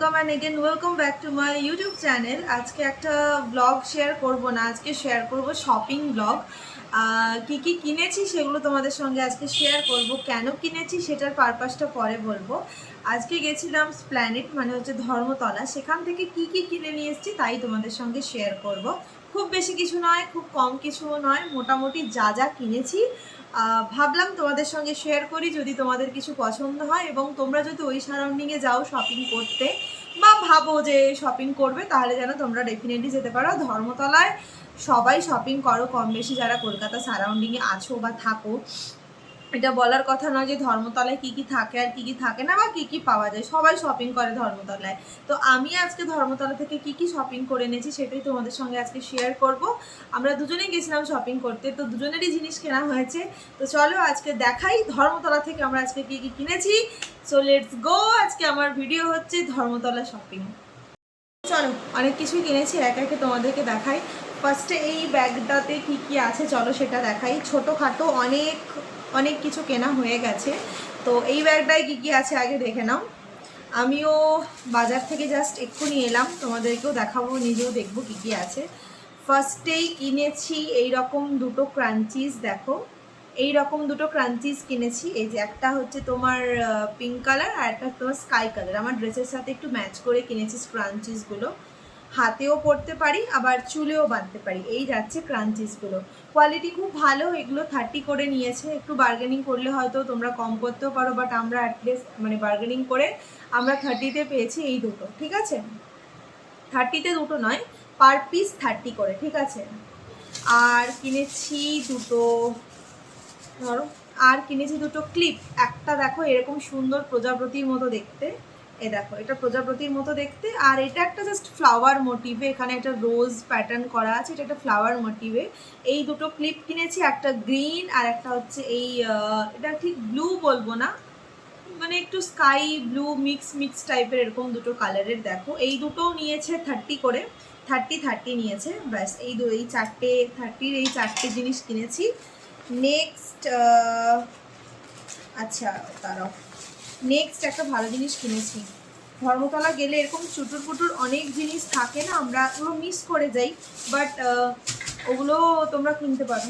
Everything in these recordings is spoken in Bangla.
Welcome and again welcome back to my YouTube channel আজকে একটা ব্লগ শেয়ার করব না, আজকে শেয়ার করব শপিং ব্লগ কি কি কিনেছি সেগুলো তোমাদের সঙ্গে আজকে শেয়ার করব, কেন কিনেছি সেটার পারপাসটা পরে বলব। আজকে গেছিলাম স্প্ল্যানেট মানে হচ্ছে ধর্মতলা। সেখান থেকে কি কি কিনে নিয়ে এসেছি তাই তোমাদের সঙ্গে শেয়ার করব। খুব বেশি কিছু নয়, খুব কম কিছুও নয়, মোটামুটি যা যা কিনেছি। ভাবলাম তোমাদের সঙ্গে শেয়ার করি যদি তোমাদের কিছু পছন্দ হয় এবং তোমরা যদি ওই সারাউন্ডিংয়ে যাও শপিং করতে বা ভাবো যে শপিং করবে, তাহলে যেন তোমরা ডেফিনেটলি যেতে পারো। ধর্মতলায় সবাই শপিং করো কম বেশি যারা কলকাতা সারাউন্ডিংয়ে আছো বা থাকো। এটা বলার কথা নয় যে ধর্মতলায় কি কি থাকে আর কি কি থাকে না বা কি কি পাওয়া যায়। সবাই শপিং করে ধর্মতলায়। তো আমি আজকে ধর্মতলা থেকে কি কি শপিং করে এনেছি সেটাই তোমাদের সঙ্গে আজকে শেয়ার করব। আমরা দুজনেই গেছিলাম শপিং করতে, তো দুজনেরই জিনিস কেনা হয়েছে। তো চলো আজকে দেখাই ধর্মতলা থেকে আমরা আজকে কি কি কিনেছি। সো লেটস গো আজকে আমার ভিডিও হচ্ছে ধর্মতলা শপিং চলো, অনেক কিছুই কিনেছি, এক একে তোমাদেরকে দেখাই। ফার্স্টে এই ব্যাগটাতে কি কি আছে, চলো সেটা দেখাই। ছোটোখাটো অনেক অনেক কিছু কেনা হয়ে গেছে। তো এই ব্যাগটায় কী কী আছে আগে দেখে নাও। আমিও বাজার থেকে জাস্ট এক্ষুনি এলাম, তোমাদেরকেও দেখাবো, নিজেও দেখব কি কী আছে। ফার্স্টেই কিনেছি এই রকম দুটো ক্রাঞ্চিস দেখো। এই রকম দুটো ক্রাঞ্চিস কিনেছি, এই যে একটা হচ্ছে তোমার পিঙ্ক কালার আর একটা তোমার স্কাই কালার আমার ড্রেসের সাথে একটু ম্যাচ করে কিনেছি ক্রাঞ্চিসগুলো হাতেও পরতে পারি, আবার চুলেও বাঁধতে পারি। এই যাচ্ছে ক্রাঞ্চিসগুলো কোয়ালিটি খুব ভালো, এগুলো থার্টি করে নিয়েছে। একটু বার্গেনিং করলে হয়তো তোমরা কম করতেও পারো বাট আমরা অ্যাটলিস্ট মানে বার্গেনিং করে আমরা থার্টিতে পেয়েছি এই দুটো, ঠিক আছে? থার্টিতে দুটো নয় পার পিস থার্টি করে, ঠিক আছে? আর কিনেছি দুটো, ধরো, আর কিনেছি দুটো ক্লিপ একটা দেখো এরকম সুন্দর প্রজাপতির মতো দেখতে। এ দেখো, এটা প্রজাপতির মতো দেখতে, আর এটা একটা জাস্ট ফ্লাওয়ার মোটিভে এখানে একটা রোজ প্যাটার্ন করা আছে, এটা একটা ফ্লাওয়ার মোটিভে এই দুটো ক্লিপ কিনেছি, একটা গ্রিন আর একটা হচ্ছে এই এটা ঠিক ব্লু বলব না মানে একটু স্কাই ব্লু মিক্স মিক্স টাইপের এরকম দুটো কালারের দেখো। এই দুটোও নিয়েছে থার্টি করে থার্টি থার্টি নিয়েছে, ব্যাস, এই দু, এই চারটে থার্টির এই চারটে জিনিস কিনেছি। নেক্সট আচ্ছা তারাও নেক্সট একটা ভালো জিনিস কিনেছি। ধর্মতলা গেলে এরকম চুটুর পুটুর অনেক জিনিস থাকে না, আমরা ওগুলো মিস করে যাই বাট ওগুলো তোমরা কিনতে পারো।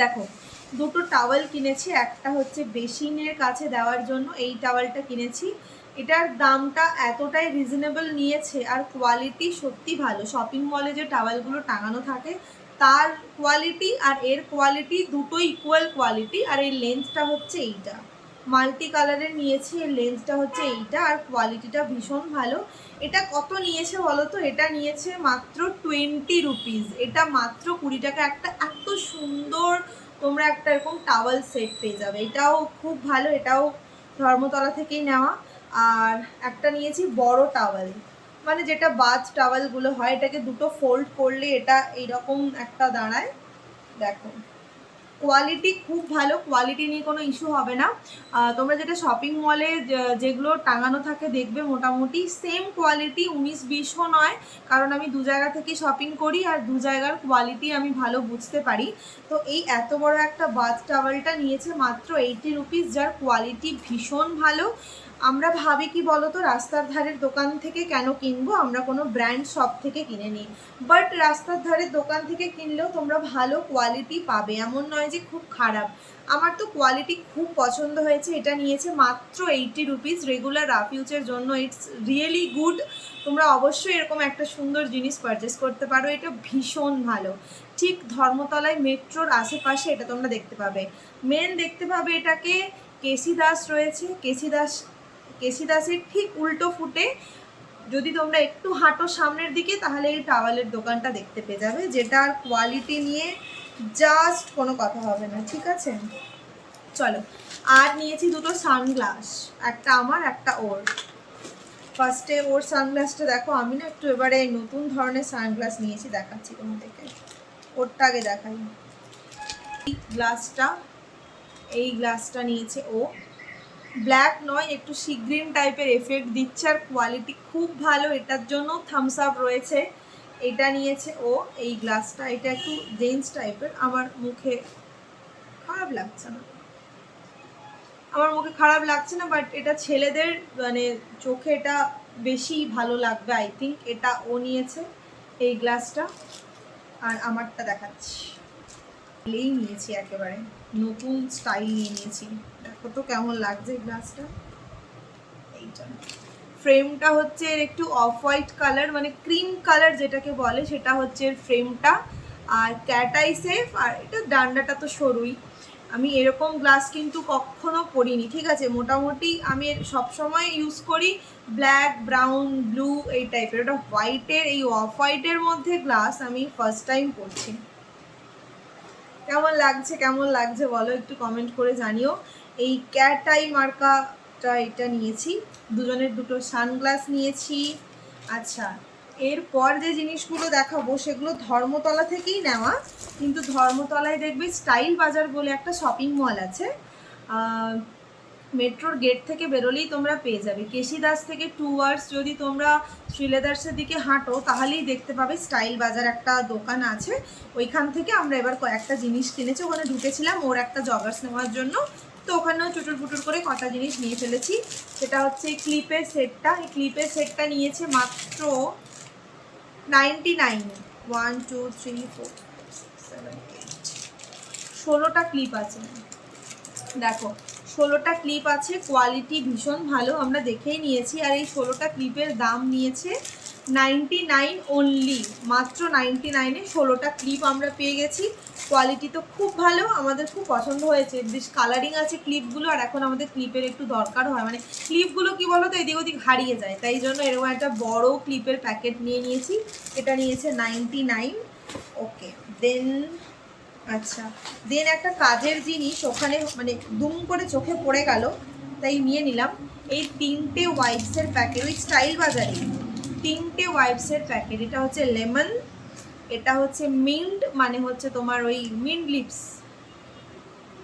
দেখো, দুটো টাওয়েল কিনেছি, একটা হচ্ছে বেসিনের কাছে দেওয়ার জন্য এই টাওয়েলটা কিনেছি। এটার দামটা এতটাই রিজনেবল নিয়েছে, আর কোয়ালিটি সত্যি ভালো। শপিং মলে যে টাওয়েলগুলো টাঙানো থাকে, তার কোয়ালিটি আর এর কোয়ালিটি দুটো ইকুয়াল কোয়ালিটি আর এই লেন্সটা হচ্ছে এইটা। মাল্টি কালারের নিয়েছি এর লেন্সটা হচ্ছে এইটা, আর কোয়ালিটিটা ভীষণ ভালো। এটা কত নিয়েছে বলো তো এটা নিয়েছে মাত্র টোয়েন্টি রুপিস এটা মাত্র কুড়ি টাকা। একটা এত সুন্দর তোমরা একটা এরকম টাওয়াল সেট পেয়ে যাবে। এটাও খুব ভালো, এটাও ধর্মতলা থেকেই নেওয়া। আর একটা নিয়েছি বড় টাওয়াল মানে যেটা বাথ টাওয়ালগুলো হয়, এটাকে দুটো ফোল্ড করলে এটা এইরকম একটা দাঁড়ায়। দেখো। কোয়ালিটি খুব ভালো কোয়ালিটি নিয়ে কোনো ইস্যু হবে না। তোমরা যেটা শপিং মলে যেগুলো টাঙানো থাকে দেখবে মোটামুটি সেম কোয়ালিটি উনিশ বিশও নয়, কারণ আমি দু জায়গা থেকে শপিং করি আর দু জায়গার কোয়ালিটি আমি ভালো বুঝতে পারি। তো এই এত বড় একটা বাথ টাওয়ালটা নিয়েছে মাত্র এইটি রুপিস যার কোয়ালিটি ভীষণ ভালো। আমরা ভাবি কি বলতো, রাস্তার ধারের দোকান থেকে কেন কিনবো? আমরা কোনো ব্র্যান্ড শপ থেকে কিনে নিই বাট রাস্তার ধারের দোকান থেকে কিনলেও তোমরা ভালো কোয়ালিটি পাবে। এমন নয় যে খুব খারাপ। আমার তো কোয়ালিটি খুব পছন্দ হয়েছে। এটা নিয়েছে মাত্র এইটি রুপিস রেগুলার রাফ ইউজের জন্য ইটস রিয়েলি গুড তোমরা অবশ্যই এরকম একটা সুন্দর জিনিস পারচেস করতে পারো। এটা ভীষণ ভালো। ঠিক ধর্মতলায় মেট্রোর আশেপাশে এটা তোমরা দেখতে পাবে। মেন দেখতে পাবে এটাকে কেসি দাস রয়েছে। কেসি দাস কেসি দাসের ঠিক উল্টো ফুটে যদি তোমরা একটু হাঁটো সামনের দিকে, তাহলে এই টাওয়ালের দোকানটা দেখতে পেয়ে যাবে, যেটার কোয়ালিটি নিয়ে জাস্ট কোনো কথা হবে না, ঠিক আছে? চলো, আর নিয়েছি দুটো সানগ্লাস একটা আমার, একটা ওর। ফার্স্টে ওর সানগ্লাসটা দেখো, আমি না একটু এবারে নতুন ধরনের সানগ্লাস নিয়েছি, দেখাচ্ছি তোমাদেরকে। ওরটা আগে দেখাই গ্লাসটা এই গ্লাসটা নিয়েছে ও। ব্ল্যাক নয়, একটু সি গ্রিন টাইপের এফেক্ট দিচ্ছে আর কোয়ালিটি খুব ভালো। এটার জন্য থামস আপ রয়েছে। এটা নিয়েছে ও এই গ্লাসটা। এটা একটু জেন্স টাইপের। আমার মুখে খারাপ লাগছে না। আমার মুখে খারাপ লাগছে না বাট এটা ছেলেদের মানে চোখে এটা বেশি ভালো লাগবে আই থিঙ্ক এটা ও নিয়েছে এই গ্লাসটা। আর আমারটা দেখাচ্ছি। নিয়েছি একেবারে। নতুন স্টাইল নিয়ে নিয়েছি। দেখো কেমন লাগছে গ্লাসটা ফ্রেমটা হচ্ছে এর একটু অফ হোয়াইট কালার মানে ক্রিম কালার যেটাকে বলে, সেটা হচ্ছে এর ফ্রেমটা আর ক্যাটাই সেফ আর এটা ডান্ডাটা তো সরুই। আমি এরকম গ্লাস কিন্তু কখনো পরিনি, ঠিক আছে? মোটামুটি আমি সবসময় ইউজ করি ব্ল্যাক ব্রাউন ব্লু এই টাইপের ওটা হোয়াইটের এই অফ হোয়াইটের মধ্যে গ্লাস আমি ফার্স্ট টাইম পরছি। কেমন লাগছে কেমন লাগছে বলো, একটু কমেন্ট করে জানিও। এই ক্যাটাই মার্কাটা এটা নিয়েছি। দুজনের দুটো সানগ্লাস নিয়েছি। আচ্ছা এরপর যে জিনিসগুলো দেখাবো সেগুলো ধর্মতলা থেকেই নেওয়া। কিন্তু ধর্মতলায় দেখবে স্টাইল বাজার বলে একটা শপিং মল আছে। মেট্রোর গেট থেকে বেরোলেই তোমরা পেয়ে যাবে। কেশিদাস থেকে টু আওয়ার্স যদি তোমরা শ্রীলেদার্সের দিকে হাঁটো, তাহলেই দেখতে পাবে স্টাইল বাজার একটা দোকান আছে। ওইখান থেকে আমরা এবার কয়েকটা জিনিস কিনেছি। ওখানে ঢুকেছিলাম ওর একটা জগার্স নেওয়ার জন্য। তো ওখানেও চুটুর পুটুর করে কটা জিনিস নিয়ে ফেলেছি। সেটা হচ্ছে ক্লিপের সেটটা এই ক্লিপের সেটটা নিয়েছে মাত্র ninety nine one two three four ষোলোটা ক্লিপ আছে। দেখো, ষোলোটা ক্লিপ আছে। কোয়ালিটি ভীষণ ভালো, আমরা দেখেই নিয়েছি। আর এই ষোলোটা ক্লিপের দাম নিয়েছে নাইনটি নাইন অনলি মাত্র নাইনটি নাইনে ষোলোটা ক্লিপ আমরা পেয়ে গেছি। কোয়ালিটি তো খুব ভালো, আমাদের খুব পছন্দ হয়েছে। বেশ কালারিং আছে ক্লিপগুলো আর এখন আমাদের ক্লিপের একটু দরকার হয়। মানে ক্লিপগুলো কি বলো তো এদিক ওদিক হারিয়ে যায়। তাই জন্য এরকম একটা বড় ক্লিপের প্যাকেট নিয়ে নিয়েছি। এটা নিয়েছে নাইনটি নাইন ওকে দেন আচ্ছা দেন একটা কাজের জিনিস ওখানে মানে দুম করে চোখে পড়ে গেল, তাই নিয়ে নিলাম। এই তিনটে ওয়াইপসের প্যাকেট ওই স্টাইল বাজারে তিনটে ওয়াইপসের প্যাকেট এটা হচ্ছে লেমন এটা হচ্ছে মিন্ট মানে হচ্ছে তোমার ওই মিন্ট লিপস।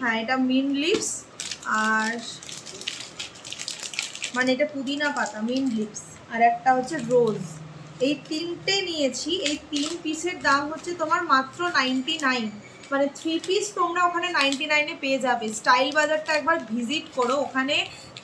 হ্যাঁ এটা মিন্ট লিপস আর মানে এটা পুদিনা পাতা, মিন্ট লিপস। আর একটা হচ্ছে রোজ। এই তিনটে নিয়েছি, এই তিন পিসের দাম হচ্ছে তোমার মাত্র নাইনটি নাইন। মানে থ্রি পিস তোমরা ওখানে নাইনটি নাইনে পেয়ে যাবে। স্টাইল বাজারটা একবার ভিজিট করো, ওখানে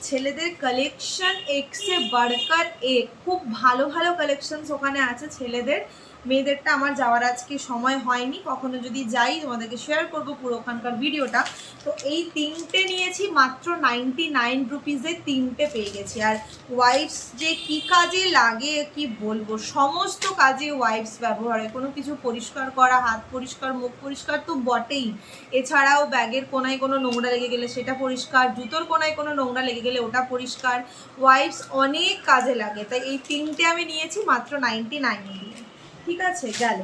ছেলেদের কালেকশন এক্সে বার্কার এ খুব ভালো ভালো কালেকশনস ওখানে আছে ছেলেদের। মেয়েদেরটা আমার যাওয়ার আজকে সময় হয়নি, কখনো যদি যাই তোমাদেরকে শেয়ার করব পুরো ওখানকার ভিডিওটা তো এই তিনটে নিয়েছি, মাত্র নাইনটি নাইন রুপিসে তিনটে পেয়ে গেছি। আর ওয়াইপস যে কি কাজে লাগে, কি বলব? সমস্ত কাজে ওয়াইপস ব্যবহার হয়। কোনো কিছু পরিষ্কার করা, হাত পরিষ্কার, মুখ পরিষ্কার তো বটেই। এছাড়াও ব্যাগের কোনায় কোনো নোংরা লেগে গেলে সেটা পরিষ্কার, জুতোর কোনায় কোনো নোংরা লেগে গেলে ওটা পরিষ্কার। ওয়াইপস অনেক কাজে লাগে। তাই এই তিনটে আমি নিয়েছি, মাত্র নাইনটি নাইন ঠিক আছে, গেল।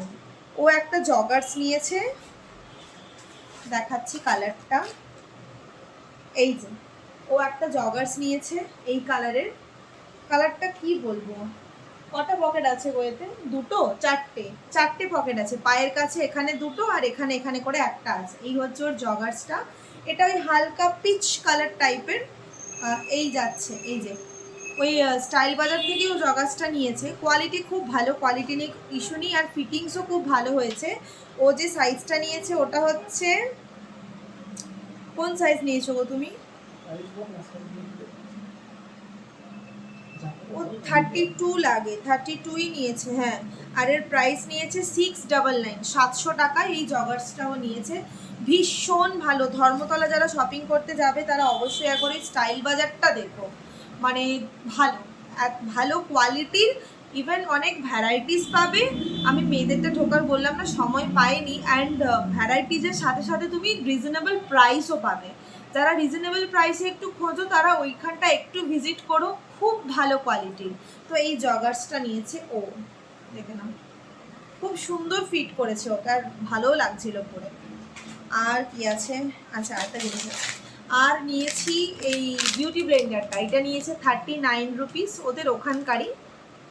ও একটা জগার্স নিয়েছে। দেখাচ্ছি কালারটা এই যে, ও একটা জগার্স নিয়েছে এই কালারের কালারটা কি বলব? কটা পকেট আছে গোয়েতে দুটো? চারটে। চারটে পকেট আছে। পায়ের কাছে এখানে দুটো আর এখানে এখানে করে একটা আছে। এই হচ্ছে ওর জগার্সটা এটা ওই হালকা পিচ কালার টাইপের এই যাচ্ছে, এই যে। ওই স্টাইল বাজার থেকেও জগাসটা নিয়েছে। কোয়ালিটি খুব ভালো কোয়ালিটি নিয়ে ইস্যু নেই, আর ফিটিংসও খুব ভালো হয়েছে। ও যে সাইজটা নিয়েছে, ওটা হচ্ছে, কোন সাইজ নিয়েছো গো তুমি? ও থার্টি টু লাগে থার্টি টুই নিয়েছে হ্যাঁ। আর এর প্রাইস নিয়েছে সিক্স ডাবল নাইন সাতশো টাকা এই জগার্সটাও নিয়েছে। ভীষণ ভালো, ধর্মতলা যারা শপিং করতে যাবে, তারা অবশ্যই একবার এই স্টাইল বাজারটা দেখো। মানে ভালো ভালো কোয়ালিটির ইভেন অনেক ভ্যারাইটিস পাবে। আমি মেয়েদেরটা ঢোকার বললাম না, সময় পাইনি অ্যান্ড ভ্যারাইটিজের সাথে সাথে তুমি রিজনেবল প্রাইসও পাবে। যারা রিজনেবল প্রাইসে একটু খোঁজো, তারা ওইখানটা একটু ভিজিট করো, খুব ভালো কোয়ালিটির তো এই জগার্সটা নিয়েছে ও। দেখে নাও। খুব সুন্দর ফিট করেছে ওকে, আর ভালোও লাগছিল পরে। আর কি আছে? আচ্ছা আরেকটা জিনিস আছে। আর নিয়েছি এই বিউটি ব্লেন্ডারটা এটা নিয়েছে থার্টি নাইন রুপিস ওদের ওখানকারই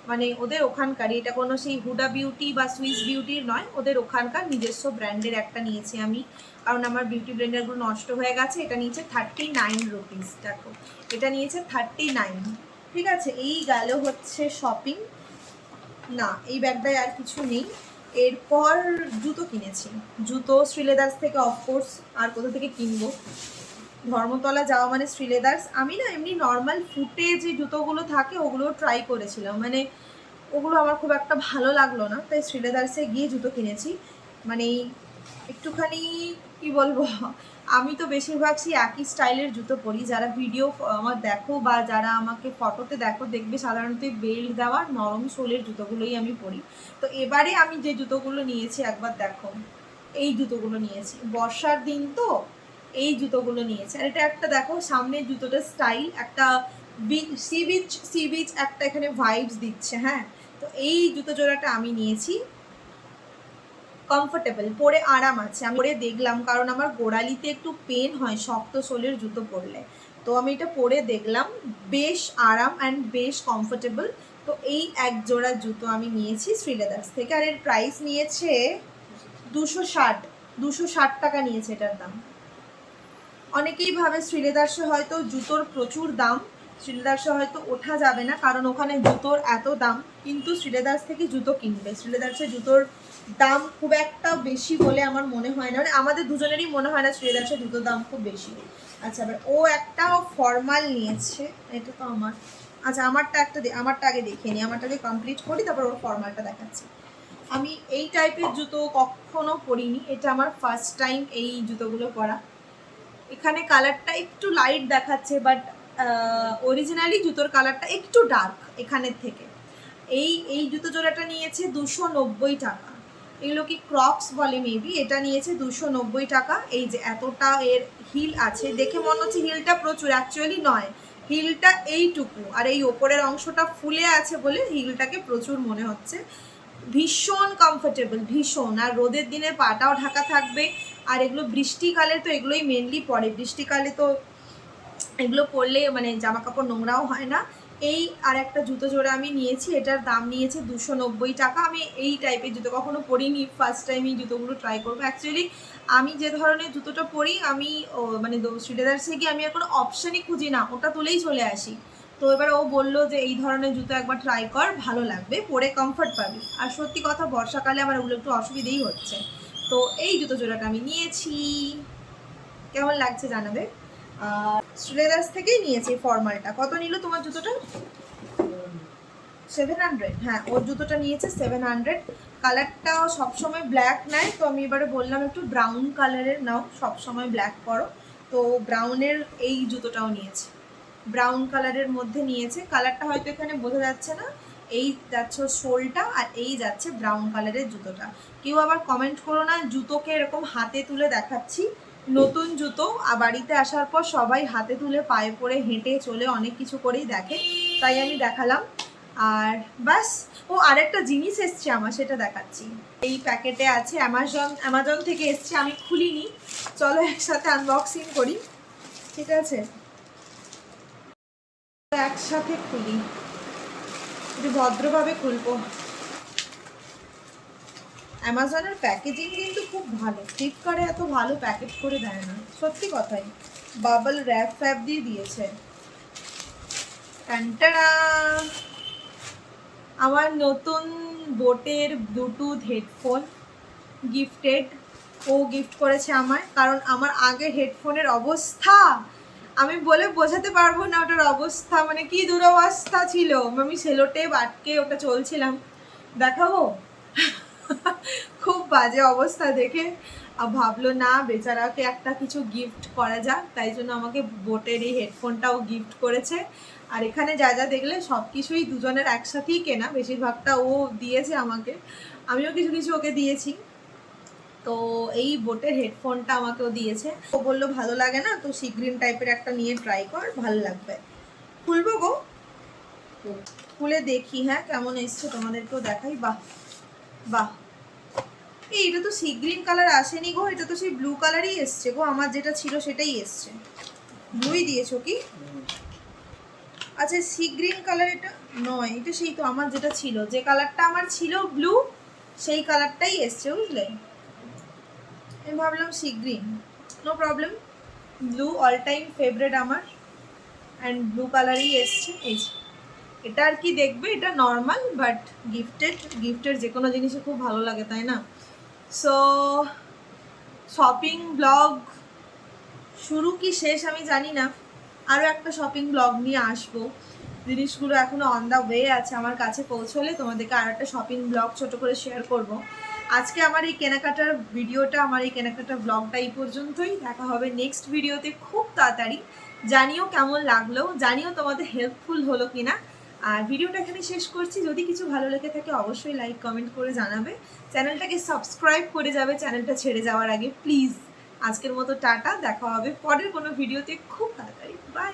মানে ওদের ওখানকারই। এটা কোনো সেই হুডা বিউটি বা সুইস বিউটির নয়। ওদের ওখানকার নিজস্ব ব্র্যান্ডের একটা নিয়েছি আমি। কারণ আমার বিউটি ব্লেন্ডারগুলো নষ্ট হয়ে গেছে। এটা নিয়েছে থার্টি নাইন রুপিস দেখো, এটা নিয়েছে থার্টি নাইন ঠিক আছে? এই গেল হচ্ছে শপিং না, এই ব্যাগটায় আর কিছু নেই। এরপর জুতো কিনেছি। জুতো শ্রীলেদার্স থেকে অফকোর্স আর কোথা থেকে কিনবো? ধর্মতলা যাওয়া মানে শ্রীলেদার্স, আমি না এমনি নর্মাল ফুটে যে জুতোগুলো থাকে ওগুলো ট্রাই করেছিলাম। মানে ওগুলো আমার খুব একটা ভালো লাগল না, তাই শ্রীলেদার্সে গিয়ে জুতো কিনেছি। মানে একটুখানি, কি বলব, আমি তো বেশিরভাগ সেই একই স্টাইলের জুতো পরি। যারা ভিডিও আমার দেখো বা যারা আমাকে ফটোতে দেখো, দেখবে সাধারণত বেল্ট দেওয়া নরম সোলের জুতোগুলোই আমি পরি। তো এবারে আমি যে জুতোগুলো নিয়েছি, একবার দেখো। এই জুতোগুলো নিয়েছি। বর্ষার দিন তো এই জুতোগুলো নিয়েছে। আর এটা একটা দেখো, সামনের জুতোটা স্টাইল একটা সি বিচ সি বিচ একটা এখানে ভাইবস দিচ্ছে হ্যাঁ? তো এই জুতো জোড়াটা আমি নিয়েছি। কমফোর্টেবল পরে আরাম আছে। আমি পরে দেখলাম, কারণ আমার গোড়ালিতে একটু পেন হয়, শক্ত সোলের জুতো পরলে। তো আমি এটা পরে দেখলাম, বেশ আরাম অ্যান্ড বেশ কমফোর্টেবল তো এই এক জোড়া জুতো আমি নিয়েছি শ্রীলেদার্স থেকে। আর এর প্রাইস নিয়েছে দুশো ষাট দুশো ষাট টাকা নিয়েছে এটার দাম। অনেকেই ভাবে শ্রীলেদার্সে হয়তো জুতোর প্রচুর দাম শ্রীলেদার্সে হয়তো ওঠা যাবে না, কারণ ওখানে জুতোর এত দাম, কিন্তু শ্রীলেদার্স থেকে জুতো কিনবে। শ্রীলেদার্সে জুতোর দাম খুব একটা বেশি বলে আমার মনে হয় না। মানে আমাদের দুজনেরই মনে হয় না শ্রীলেদার্সে জুতোর দাম খুব বেশি। আচ্ছা এবার ও একটা ফর্মাল নিয়েছে, এটা তো আমার আচ্ছা আমারটা একটা আমারটা আগে দেখে নিই আমারটাকে কমপ্লিট করি, তারপর ওর ফর্মালটা দেখাচ্ছি। আমি এই টাইপের জুতো কখনো পরিনি, এটা আমার ফার্স্ট টাইম এই জুতোগুলো পরা। এখানে কালারটা একটু লাইট দেখাচ্ছে বাট অরিজিনালি জুতোর কালারটা একটু ডার্ক এখানের থেকে। এই এই জুতো জোড়াটা নিয়েছে দুশো নব্বই টাকা। এগুলো কি ক্রপস বলে মেবি এটা নিয়েছে দুশো নব্বই টাকা। এই যে এতটা এর হিল আছে, দেখে মনে হচ্ছে হিলটা প্রচুর অ্যাকচুয়ালি নয়। হিলটা এইটুকু। আর এই ওপরের অংশটা ফুলে আছে বলে হিলটাকে প্রচুর মনে হচ্ছে। ভীষণ কমফোর্টেবল ভীষণ। আর রোদের দিনে পাটাও ঢাকা থাকবে। আর এগুলো বৃষ্টিকালে তো এগুলোই মেনলি পড়ে। বৃষ্টিকালে তো এগুলো পরলে মানে জামা কাপড় নোংরাও হয় না। এই আর একটা জুতো জোড়া আমি নিয়েছি, এটার দাম নিয়েছে দুশো নব্বই টাকা। আমি এই টাইপের জুতো কখনো পরিনি ফার্স্ট টাইম এই জুতোগুলো ট্রাই করব। অ্যাকচুয়ালি আমি যে ধরনের জুতোটা পরি, আমি মানে স্ট্রিটেদার্সে গিয়ে আমি আর কোনো অপশানই খুঁজি না, ওটা তুলেই চলে আসি। তো এবার ও বলল যে, এই ধরনের জুতো একবার ট্রাই কর, ভালো লাগবে, পরে কমফর্ট পাবি। আর সত্যি কথা, বর্ষাকালে আমার ওগুলো একটু অসুবিধেই হচ্ছে। তো এই জুতো জোড়াটা আমি নিয়েছি। কেমন লাগছে জানাবে? আর স্ট্রেলার্স থেকেই নিয়েছি ফর্মালটা কত নিল তোমার জুতোটা? সেভেন হান্ড্রেড হ্যাঁ ওর জুতোটা নিয়েছে সেভেন হান্ড্রেড কালারটা সবসময় ব্ল্যাক নেয়। তো আমি এবারে বললাম একটু ব্রাউন কালারের নাও, সবসময় ব্ল্যাক করো তো ব্রাউনের এই জুতোটাও নিয়েছে। ব্রাউন কালারের মধ্যে নিয়েছে। কালারটা হয়তো এখানে বোঝা যাচ্ছে না। এই যাচ্ছে সোলটা আর এই যাচ্ছে ব্রাউন কালারের জুতোটা। কেউ আবার কমেন্ট করো না, জুতোকে এরকম হাতে তুলে দেখাচ্ছি। নতুন জুতো আর বাড়িতে আসার পর সবাই হাতে তুলে পায়ে পরে হেঁটে চলে অনেক কিছু করেই দেখে, তাই আমি দেখালাম। আর বাস ও আরেকটা জিনিস এসছে আমার, সেটা দেখাচ্ছি। এই প্যাকেটে আছে অ্যামাজন অ্যামাজন থেকে এসছে, আমি খুলিনি। চলো একসাথে আনবক্সিং করি। ঠিক আছে? একসাথে খুলি। একটু ভদ্রভাবে খুলবো। অ্যামাজনের প্যাকেজিং কিন্তু খুব ভালো। ফ্লিপকার্টে এত ভালো প্যাকেট করে দেয় না। সত্যি কথাই। বাবল র্যাপ ফ্যাপ দিয়ে দিয়েছে। আমার নতুন বোটের ব্লুটুথ হেডফোন গিফটেড ও গিফট করেছে আমায়। কারণ আমার আগে হেডফোনের অবস্থা আমি বলে বোঝাতে পারব না ওটার অবস্থা মানে কি দুরবস্থা ছিল। আমি সেলোটেপ আটকে ওটা চলছিলাম। দেখাবো? খুব বাজে অবস্থা দেখে। আর ভাবলো, না, বেচারাকে একটা কিছু গিফট করা যাক। তাই জন্য আমাকে বোটের এই হেডফোনটাও গিফট করেছে। আর এখানে যা যা দেখলে সব কিছুই দুজনের একসাথেই কেনা। বেশিরভাগটা ও দিয়েছে আমাকে। আমিও কিছু কিছু ওকে দিয়েছি। তো এই বোটের হেডফোনটা আমাকেও দিয়েছে। ও বলল, ভালো লাগে না, তো সিগ্রিন টাইপের একটা নিয়ে ট্রাই কর, ভালো লাগবে। খুলবো গো। খুলে দেখি হ্যাঁ কেমন এসছে তোমাদেরকেও দেখাই। বাহ বাহ। এই, এটা তো সি গ্রিন কালার আসেনি গো, এটা তো সেই ব্লু কালারই এসছে গো, আমার যেটা ছিল সেটাই এসছে। ব্লুই দিয়েছ কি? আচ্ছা সি গ্রিন কালার এটা? নয়, এটা সেই তো আমার যেটা ছিল। যে কালারটা আমার ছিল ব্লু, সেই কালারটাই এসছে, বুঝলে? আমি ভাবলাম sea green no problem blue all time favourite আমার অ্যান্ড ব্লু কালারই এসছে। এই। এটা আর কি দেখবে? এটা নর্মাল বাট গিফটেড গিফটের যে কোনো জিনিসই খুব ভালো লাগে, তাই না? সো শপিং ব্লগ শুরু কি শেষ আমি জানি না। আরও একটা শপিং ব্লগ নিয়ে আসব। জিনিসগুলো এখনও অন দ্য ওয়ে আছে, আমার কাছে পৌঁছলে তোমাদেরকে আর একটা শপিং ব্লগ ছোট করে শেয়ার করব। আজকে আমার এই কেনাকাটার ভিডিওটা, আমার এই কেনাকাটার ব্লগটা এই পর্যন্তই। দেখা হবে নেক্সট ভিডিওতে খুব তাড়াতাড়ি। জানিও কেমন লাগল, জানিও তোমাদের হেল্পফুল হলো কিনা। আর ভিডিওটা এখানে শেষ করছি। যদি কিছু ভালো লেগে থাকে অবশ্যই লাইক কমেন্ট করে জানাবে। চ্যানেলটাকে সাবস্ক্রাইব করে যাবে, চ্যানেলটা ছেড়ে যাওয়ার আগে প্লিজ আজকের মতো টাটা, দেখা হবে পরের কোনো ভিডিওতে। খুব তাড়াতাড়ি। বাই